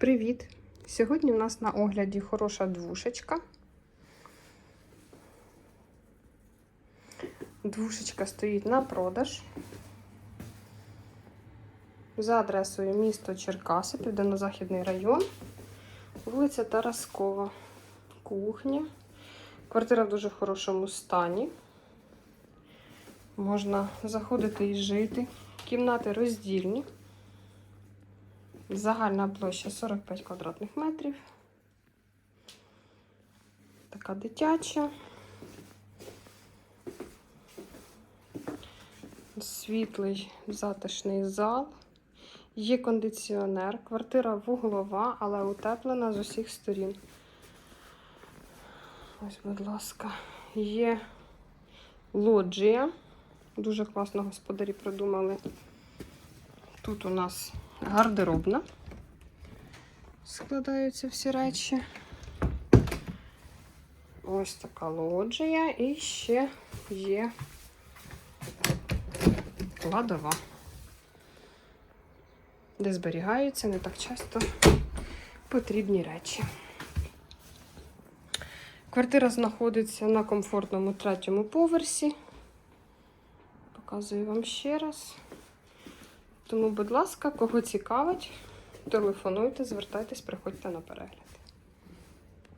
Привіт! Сьогодні у нас на огляді хороша двушечка. Двушечка стоїть на продаж. За адресою місто Черкаси, Південно-Західний район, вулиця Тараскова, кухня. Квартира в дуже хорошому стані. Можна заходити і жити. Кімнати роздільні. Загальна площа 45 квадратних метрів. Така дитяча. Світлий затишний зал. Є кондиціонер. Квартира вуглова, але утеплена з усіх сторін. Ось, будь ласка, є лоджія. Дуже класно господарі придумали. Тут у нас гардеробна. Складаються всі речі. Ось така лоджія і ще є кладова, де зберігаються не так часто потрібні речі. Квартира знаходиться на комфортному третьому поверсі. Показую вам ще раз. Тому, будь ласка, кого цікавить, телефонуйте, звертайтесь, приходьте на перегляд.